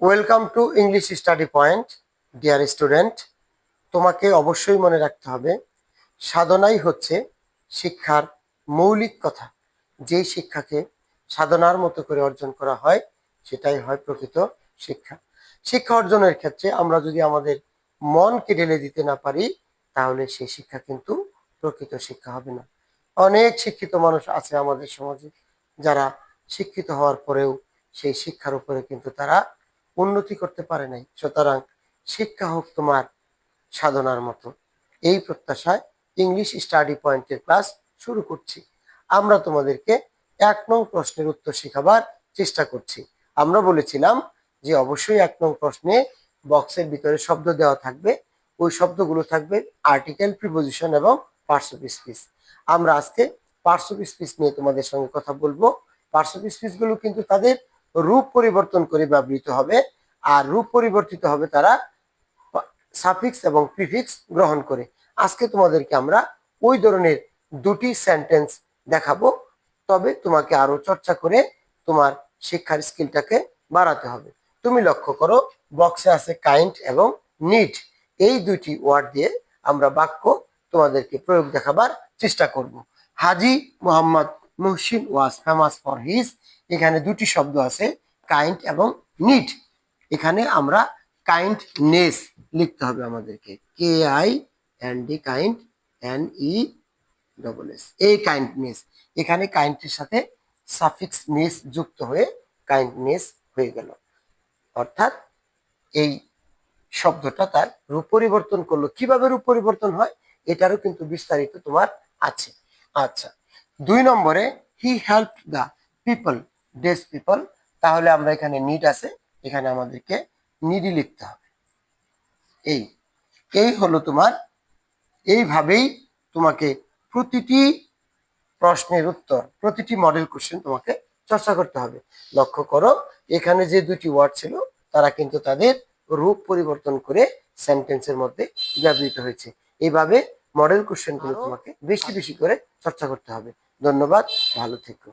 Welcome to English study point dear student তোমাকে অবশ্যই মনে রাখতে হবে, সাধনাই হচ্ছে শিক্ষার মৌলিক কথা। যেই শিক্ষাকে সাধনার মতো করে অর্জন করা হয়, সেটাই হয় প্রকৃত শিক্ষা। শিক্ষা অর্জনের ক্ষেত্রে আমরা যদি আমাদের মনকে ঢেলে দিতে না পারি, তাহলে সেই শিক্ষা কিন্তু প্রকৃত শিক্ষা হবে না। অনেক শিক্ষিত মানুষ আছে আমাদের সমাজে, যারা শিক্ষিত হওয়ার পরেও সেই শিক্ষার উপরে কিন্তু তারা উন্নতি করতে পারে নাই। সুতরাং শিক্ষা হোক তোমার সাধনার মতো। এই প্রত্যাশায় ইংলিশ স্টাডি পয়েন্টের ক্লাস শুরু করছি। আমরা তোমাদেরকে এক নং প্রশ্নের উত্তর শেখাবার চেষ্টা করছি। আমরা বলেছিলাম যে অবশ্যই এক নং প্রশ্নে বক্সের ভিতরে শব্দ দেওয়া থাকবে। ওই শব্দগুলো থাকবে আর্টিকেল প্রিপোজিশন এবং পার্টস অফ স্পিচ আমরা আজকে পার্টস অফ স্পিচ নিয়ে তোমাদের সঙ্গে কথা বলব। পার্টস অফ স্পিচগুলো কিন্তু তাদের রূপ পরিবর্তন করে ব্যবহৃত হবে। আর রূপ পরিবর্তিত হবে তারা সাফিক্স এবং প্রিফিক্স গ্রহণ করে। আজকে তোমাদেরকে আমরা ওই ধরনের দুটি সেন্টেন্স দেখাবো। তবে তোমাকে আরও চর্চা করে তোমার শিক্ষার স্কিলটাকে বাড়াতে হবে। তুমি লক্ষ্য করো বক্সে আছে কাইন্ড এবং নিড এই দুটি ওয়ার্ড দিয়ে আমরা বাক্য তোমাদেরকে প্রয়োগ দেখাবার চেষ্টা করব। Haji Mohammad Muhsin was famous for his এখানে দুটি শব্দ আছে কাইন্ড এবং নিড এখানে আমরা কাইন্ডনেস লিখতে হবে আমাদেরকে। K I N D kind N E double S এই কাইন্ডনেস এখানে কাইন্ডের সাথে সাফিক্স নেস যুক্ত হয়ে কাইন্ডনেস হয়ে গেল। অর্থাৎ এই শব্দটা তার রূপ পরিবর্তন করল। কীভাবে রূপ পরিবর্তন হয়? এটারও কিন্তু বিস্তারিত তোমার আছে। আচ্ছা দুই নম্বরে হি হেল্প দ্য পিপল ডেস পিপল তাহলে আমরা এখানে নিড আছে। এখানে আমাদেরকে নিডি লিখতে হবে। এই এই হলো তোমার এইভাবেই তোমাকে প্রতিটি প্রশ্নের উত্তর প্রতিটি মডেল কোশ্চেন তোমাকে চর্চা করতে হবে। লক্ষ্য করো এখানে যে দুটি ওয়ার্ড ছিল তারা কিন্তু তাদের রূপ পরিবর্তন করে সেন্টেন্সের মধ্যে ব্যবহৃত হয়েছে। এইভাবে মডেল কোশ্চেনগুলো তোমাকে বেশি বেশি করে চর্চা করতে হবে। ধন্যবাদ ভালো থেকো।